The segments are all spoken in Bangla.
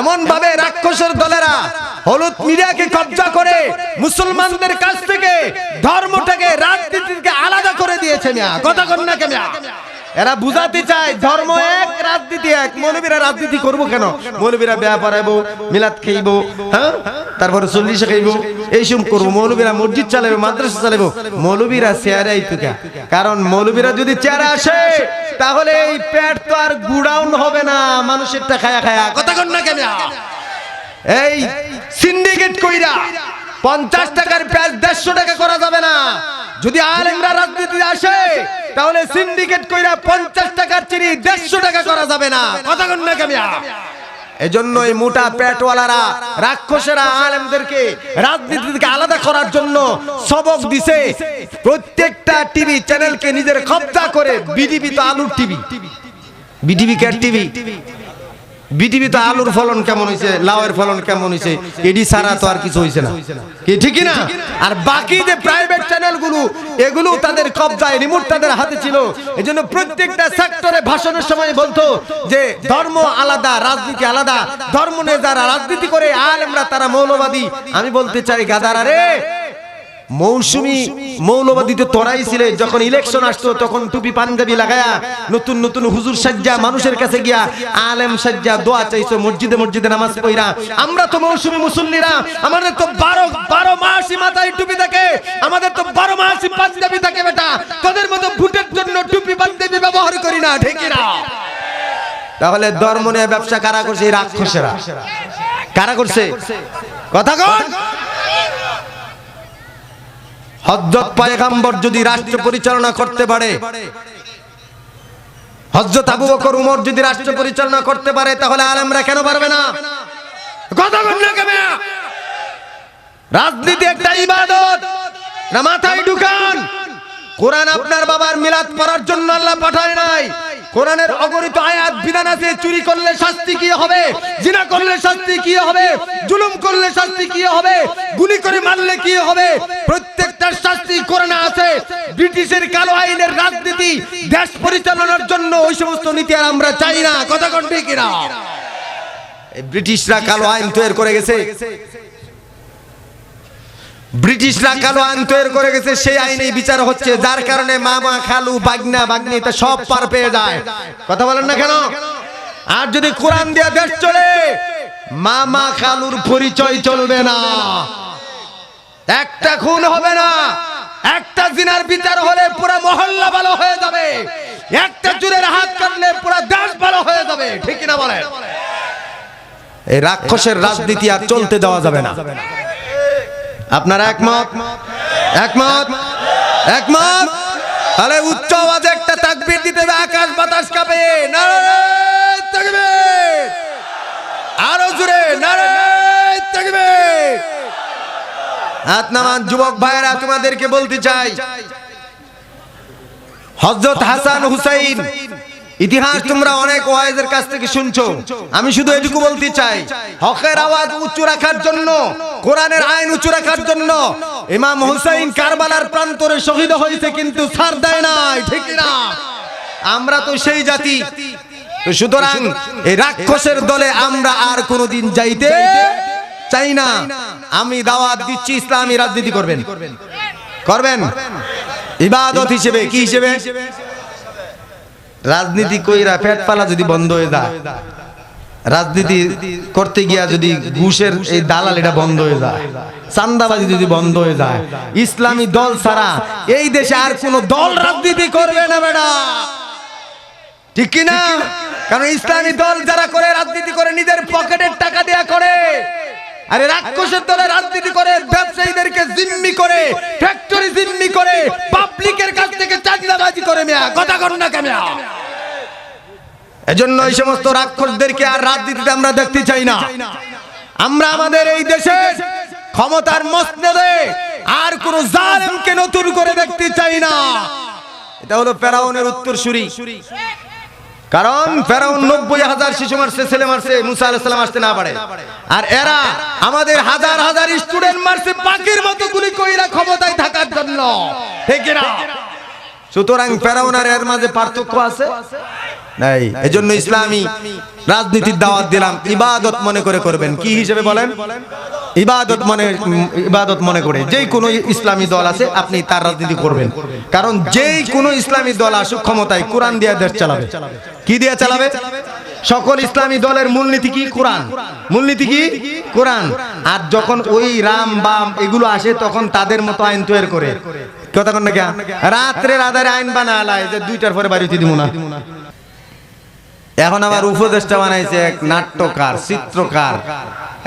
এমন ভাবে রাক্ষসের দলেরা হলুদ মিডিয়াকে কবজা করে মুসলমানদের কাছ থেকে ধর্মটাকে, রাজনীতিকে আলাদা করে দিয়েছে মিয়া। কথা কর না কে মিয়া? এরা বুঝাতে চায় ধর্ম এক, রাজনীতি এক। মৌলবীরা রাজনীতি করব কেন? মৌলবীরা বেয়া পড়াইবো, মিলাদ খাইবো হ্যাঁ? তারপরে চল্লিশে খাইবো, এইসব করব। মৌলবীরা মসজিদ চালাবো মাদ্রাসা চালাবো মৌলবীরা চেয়ারে কারণ মৌলবীরা যদি চেয়ারে আসে তাহলে এই পেট তো আর গুড়াউন হবে না মানুষেরটা খায়া খায়া। কথা কন না কেন? এই সিন্ডিকেট কইরা পঞ্চাশ টাকার পেঁয়াজ দেড়শো টাকা করা যাবে না। যদি আলেমরা রাজনীতি আসে তাহলে সিন্ডিকেট কইরা পঞ্চাশ টাকার চিনি দেড়শো টাকা করা যাবে না। কথা কন না কামিয়া এজন্য এই মোটা পেটওয়ালারা রাক্ষসেরা আলেমদেরকে রাজনীতি থেকে আলাদা করার জন্য সবক দিছে। প্রত্যেকটা টিভি চ্যানেলকে নিজের কবজা করে বিডিবি তো আলুর টিভি। বিডিবি কে টিভি? বিটিভি তো আলুর ফলন কেমন হয়েছে? লাউয়ের ফলন কেমন হয়েছে? এডি ছাড়া তো আর কিছু হয়েছে না। কি ঠিকই না? আর বাকি যে প্রাইভেট চ্যানেলগুলো এগুলো তাদের কবজায় রিমোট তাদের হাতে ছিল। এজন্য প্রত্যেকটা সেক্টরে ভাষণের সময় বলতো যে, ধর্ম আলাদা, রাজনীতি আলাদা, ধর্ম নিয়ে যারা রাজনীতি করে, আলেমরা তারা মৌলবাদী। আমি বলতে চাই, গাদারা রে মৌসুমি মৌলবাদীতে তোরাই ছিলে যখন ইলেকশন আসতো, তখন টুপি, পাঞ্জাবি লাগায়া নতুন নতুন হুজুর সাজ্জা মানুষের কাছে গিয়া আলেম সাজ্জা দোয়া চাইছো, মসজিদে মসজিদে নামাজ পড়া। আমরা তো মৌসুমি মুসল্লিরা, আমাদের তো বারো বারো মাসই মাথায় টুপি থাকে, আমাদের তো বারো মাসই পাঞ্জাবি থাকে বেটা। তোদের মতো ভোটের জন্য টুপি, পাঞ্জাবি ব্যবহার করি না না তাহলে ধর্ম নিয়ে ব্যবসা কারা করছে? এই রাক্ষসেরা। কারা করছে? কথা কন। হজরত পায়গাম্বর যদি রাষ্ট্র পরিচালনা করতে পারে হজরত আবু বকর উমর যদি রাষ্ট্র পরিচালনা করতে পারে, তাহলে আলেমরা কেন পারবে না? রাজনীতি একটা ইবাদত। না মাথায় ঢুকান। কোরআন আপনার বাবার মিলাদ পড়ার জন্য আল্লাহ পাঠায় নাই। কোরআনের অগণিত আয়াত বিধান আছে, চুরি করলে শাস্তি কি হবে? জিনা করলে শাস্তি কি হবে? জুলুম করলে শাস্তি কি হবে? গুলি করে মারলে কি হবে? প্রত্যেকটার শাস্তি কোরআনে আছে। ব্রিটিশের কালো আইনের রাজনীতি, দেশ পরিচালনার জন্য ওই সমস্ত নীতি আর আমরা চাই না। কথা কোন ঠিক না ব্রিটিশরা কালো আইন তৈরি করে গেছে। ব্রিটিশরা কালো আইন তৈরি করে গেছে সেই আইনে বিচার হচ্ছে যার কারণে মামা খালু বাগনা বাগনি তা সব পার পেয়ে যায়। কথা বলেন না কেন? আর যদি কোরআন দিয়ে দেশ চলে মামা খালুর পরিচয় চলবে না। একটা খুন হবে না। একটা জিনার বিচার হলে পুরো মহল্লা ভালো হয়ে যাবে। একটা চুরের হাত কাটলে পুরো দেশ ভালো হয়ে যাবে। ঠিক না বলেন? এই রাক্ষসের রাজনীতি আর চলতে দেওয়া যাবে না। আপনারা একমত? একমত? একমত? তাহলে উচ্চ আওয়াজে একটা তাকবীর দিতে হবে, আকাশ বাতাস কাঁপে। আরও নারায়ণ তাকবীর। হাত নামান, যুবক ভাইয়েরা, তোমাদেরকে বলতে চাই, হযরত হাসান হুসাইন ইতিহাস তোমরা অনেক ওয়াইজের কাছ থেকে শুনছো। আমি শুধু এটুকু বলতে চাই হকের আওয়াজ উঁচু রাখার জন্য কোরআনের আইন উঁচু রাখার জন্য ইমাম হুসাইন কারবালার প্রান্তরে শহীদ হয়েছে কিন্তু ছাড় দেয় নাই ঠিক না আমরা তো সেই জাতি। তো সুতরাং এই রাক্ষসের দলে আমরা আর কোনোদিন যাইতে চাই না। আমি দাওয়াত দিচ্ছি ইসলামী রাজনীতি করবেন। করবেন? ইবাদত হিসেবে কি হিসেবে? রাজনীতি কইরা পেট পালা যদি বন্ধ হয়ে যায় রাজনীতি করতে গিয়া যদি ঘুষের এই দালাল এটা বন্ধ হয়ে যায় চান্দাবাজি যদি বন্ধ হয়ে যায় ইসলামী দল ছাড়া এই দেশে আর কোন দল রাজনীতি করবে না বেটা। ঠিক কি না কারণ ইসলামী দল যারা করে রাজনীতি করে নিজের পকেটের টাকা দেয়া করে। আরে রাক্ষসের দলে রাজনীতি করে ব্যবসায়ীদেরকে জিম্মি করে ফ্যাক্টরি জিম্মি করে পাবলিকের কাছ থেকে চাঁদাবাজি করে মেয়া কথা কর না কেমিয়া এজন্য এই সমস্ত রাক্ষসদেরকে আর রাজনীতিতে আমরা দেখতে চাই না। আমরা আমাদের এই দেশে ক্ষমতার মসনদে আর কোন জালেমকে নতুন করে দেখতে চাই না। এটা হলো ফেরাউনের উত্তরসূরি কারণ ফেরাউন নব্বই হাজার শিশু মারছে, ছেলে মারছে, মুসা আলাহিসাল্লাম আসতে না পারে। আর এরা আমাদের হাজার হাজার স্টুডেন্ট মারছে পাখির মতো গুলি কইরা ক্ষমতায় থাকার জন্য। ঠিক না সুতরাং ফেরাউন আর এর মাঝে পার্থক্য আছে? নাই। এজন্য ইসলামী রাজনীতির দাওয়াত দিলাম। ইবাদত মনে করে করবেন। কি হিসেবে বলেন? ইবাদত মনে ইবাদত মনে করে। যেই কোনো ইসলামী দল আছে, আপনি তার রাজনীতি করবেন। কারণ যেই কোনো ইসলামী দল আসুক ক্ষমতায়, কোরআন দিয়ে দেশ চালাবে। কি দিয়ে চালাবে? সকল ইসলামী দলের মূলনীতি কি? কোরআন। মূলনীতি কি? কোরআন। আর যখন ওই রাম, বাম এগুলো আসে, তখন তাদের মতো আইন তৈরি করে। কথা কন না? রাত্রে রাধারে আইন বানালায় যে দুইটার পরে বাড়িতে দিব না। এখন আবার উপদেষ্টা বানাইছে এক নাট্যকার চিত্রকার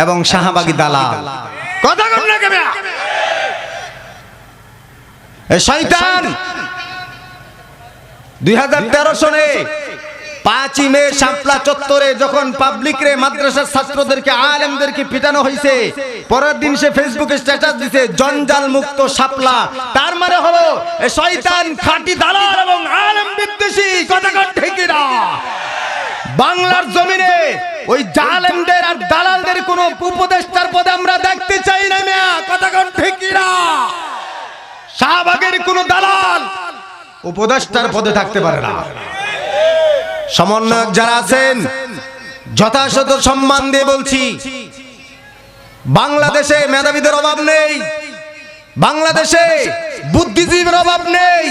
এবং শাহবাগী দালাল। কথা কন না শয়তান! দুই হাজার তেরো সনে পাঁচই মে চত্বরে যখন মাদ্রাসার ছাত্রদেরকে, আলেমদেরকে পিটানো হয়েছে পরের দিন সে ফেসবুকে স্ট্যাটাস দিছে, জঞ্জাল মুক্ত তার মানে হলো শয়তান দালাল এবং আলেম বিদ্বেষী কথা কন ঠিক না বাংলার জমিনে ওই জালেমদের আর দালালদের কোন উপদেষ্টার পদে আমরা দেখতে চাই না মিয়া কথা কন ঠিক না শাহবাগের কোন দালাল উপদেষ্টার পদে থাকতে পারে না। সমন্বয়ক যারা আছেন, যথাযথ সম্মান দিয়ে বলছি, বাংলাদেশে মেধাবীদের অভাব নেই, বাংলাদেশে বুদ্ধিজীবীর অভাব নেই,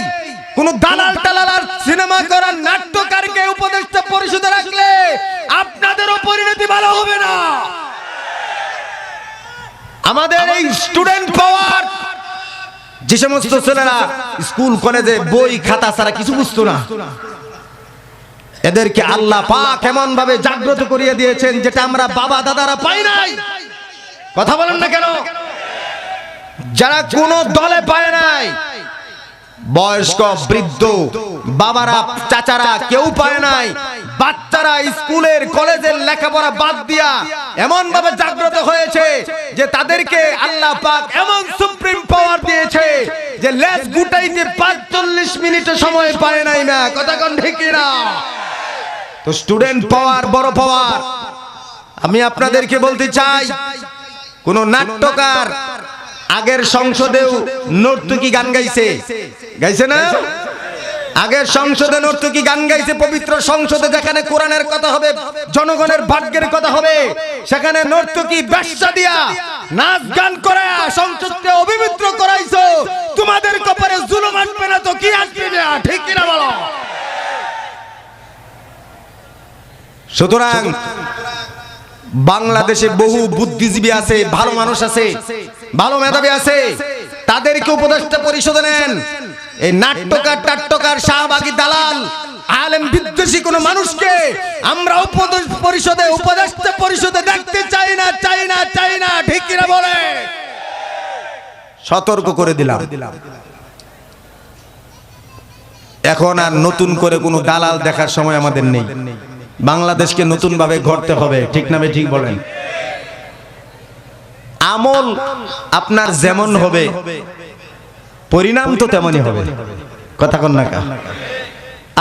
কোন দালাল টালাল আর সিনেমা করার নাট্যকারকে উপদেষ্টা পরিষদে রাখলে আপনাদেরও পরিণতি ভালো হবে না। আমাদের এই স্টুডেন্ট পাওয়ার, যে সমস্ত ছেলেরা স্কুল, কলেজে বই, খাতা ছাড়া কিছু বুঝতো না। এদেরকে আল্লাহ পাক এমন ভাবে জাগ্রত করিয়ে দিয়েছেন যেটা আমরা বাবা দাদারা পাই নাই। কথা বলেন না কেন? যারা কোন দলে পায় নাই, বয়স্ক, বৃদ্ধ, বাবারা, চাচারা কেউ পায় নাই, বাচ্চারা স্কুলের, কলেজের লেখাপড়া বাদ দিয়া এমন ভাবে জাগ্রত হয়েছে যে তাদেরকে আল্লাহ পাক এমন সুপ্রিম পাওয়ার দিয়েছে যে লেস গুটাইতে পাঁচচল্লিশ মিনিটে সময় পায় নাই না। কথা কোন ঠিক না তো স্টুডেন্ট পাওয়ার বড় পাওয়ার আমি আপনাদেরকে বলতে চাই, কোন নাট্যকার আগের সংসদেও নর্তকী গান গাইছে। গাইছে না? আগের সংসদে নর্তকী গান গাইছে, পবিত্র সংসদে যেখানে কোরআনের কথা হবে, জনগণের ভাগ্যের কথা হবে, সেখানে নর্তকী ব্যবসা দিয়া নাচ গান করে সংসদকে অবিমিত্র করাইছো। তোমাদের কপালে জুলুম আসবে না তো কি আসবে না? ঠিক কিনা বলো? সুতরাং বাংলাদেশে বহু বুদ্ধিজীবী আছে ভালো মানুষ আছে ভালো মেধাবী আছে। তাদেরকে উপদেষ্টা পরিষদে নেন। এই নাট্যকার টাট্যকার শাহবাগী দালাল আলেম বিদ্বেষী কোন মানুষকে আমরা উপদেশ পরিষদে উপদেষ্টা পরিষদে দেখতে চাই না চাই না চাই না ঠিক কিনা বলে? সতর্ক করে দিলাম। এখন আর নতুন করে কোনো দালাল দেখার সময় আমাদের নেই। বাংলাদেশকে নতুন ভাবে গড়তে হবে। ঠিক না ভাই, ঠিক বলেন। আমল আপনার যেমন হবে, পরিণাম তো তেমনই হবে। কথা কন না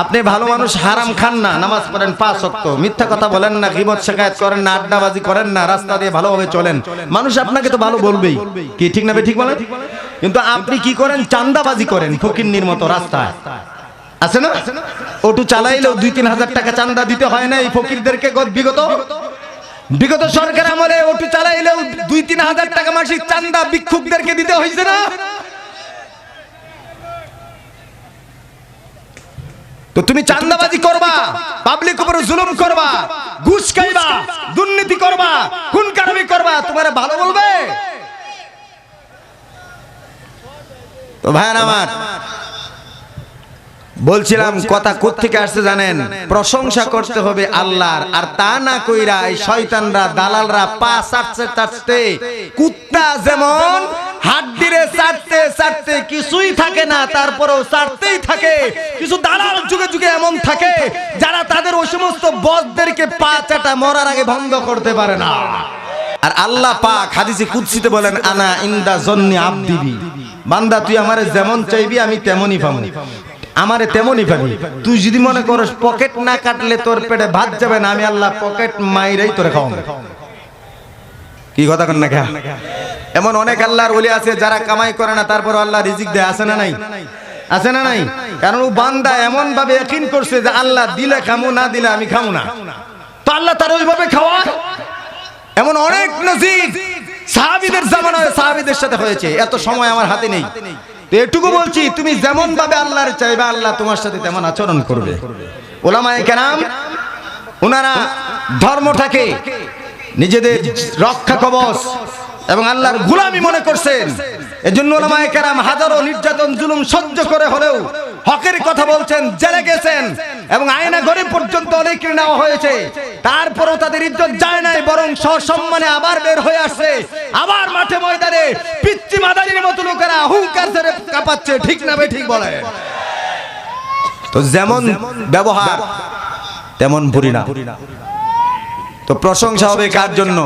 আপনি ভালো মানুষ, হারাম খান না, নামাজ পড়েন পাঁচ অক্ত মিথ্যা কথা বলেন না, গিবত শেখায়ত করেন না, আড্ডাবাজি করেন না, রাস্তা দিয়ে ভালোভাবে চলেন। মানুষ আপনাকে তো ভালো বলবেই। কি, ঠিক না ঠিক বলেন? কিন্তু আপনি কি করেন? চান্দাবাজি করেন, ফকিন্নির মতো রাস্তায়। আছে না? অটো চালাইলেও দুই তিন হাজার টাকা চান্দা দিতে হয় না, এই ফকিরদেরকে গত- বিগত বিগত সরকার আমলে অটো চালাইলেও দুই তিন হাজার টাকা মাসিক চান্দা ভিক্ষুকদেরকে দিতে হয়েছে না? তো তুমি চান্দাবাজি করবা পাবলিক উপরে জুলুম করবা, ঘুষ খাইবা, দুর্নীতি করবা খুন কারামি করবা, তোমার ভালো বলবে? তো ভাইয়ার আমার বলছিলাম কথা থেকে আসছে জানেন? প্রশংসা করতে হবে আল্লাহর। আর তা না কইরা এই শয়তানরা দালালরা পা চাটতে চাটতে কুত্তা যেমন হাড্ডিরে চাটতে চাটতে কিছুই থাকে না তারপরেও চাটতেই থাকে। কিছু দালাল যুগে যুগে এমন থাকে যারা তাদের ওই সমস্ত বসদেরকে পা চাটা মরার আগে ভঙ্গ করতে পারে না। আর আল্লাহ পাক হাদিসে কুদসিতে বলেন আনা ইন্দা জন্নি আবদিবি। বান্দা তুই আমারে যেমন চাইবি আমি তেমনই পাবো আমারে তেমনই পাবি তুই যদি মনে করস পকেট না কাটলে তোর পেটে ভাত যাবে না, আমি আল্লাহ পকেট মাইরাই তোরে খাওয়াবো। কি কথা কন না এমন অনেক আল্লাহর ওলি আছে যারা কামাই করে না তারপর আল্লাহ রিজিক দেয়, আছে না নাই? আছে না নাই? কারণ ও বান্দা এমন ভাবে একইন করছে যে আল্লাহ দিলে খামু, না দিলে আমি খামু না। তো আল্লাহ তার ওইভাবে খাওয়া? এমন অনেক নজির সাহাবিদের জামানায় সাহাবিদের সাথে হয়েছে, এত সময় আমার হাতে নেই। তো এটুকু বলছি, তুমি যেমন ভাবে আল্লাহর চাইবে, আল্লাহ তোমার সাথে তেমন আচরণ করবে। ওলামায়ে কেরাম ওনারা ধর্মটাকে নিজেদের রক্ষা কবচ এবং আল্লাহর গুলামি মনে করছেন। এজন্য ওলামায়ে কেরাম হাজারো নির্যাতন, জুলুম সহ্য করে হলেও হকের কথা বলছেন, জেলে গেছেন এবং আয়না ঘরে পর্যন্ত অনেক নেওয়া হয়েছে। তারপরও তাদের ইজ্জত যায় নাই, বরং সসম্মানে আবার বের হয়ে আসছে। আবার মাঠে ময়দানে পিচ্ছি মাদারির মতো লোকেরা হুঙ্কার ধরে কাঁপাচ্ছে, ঠিক না ঠিক বলে। তো যেমন ব্যবহার, তেমন ভুরি না তো প্রশংসা হবে কার জন্য?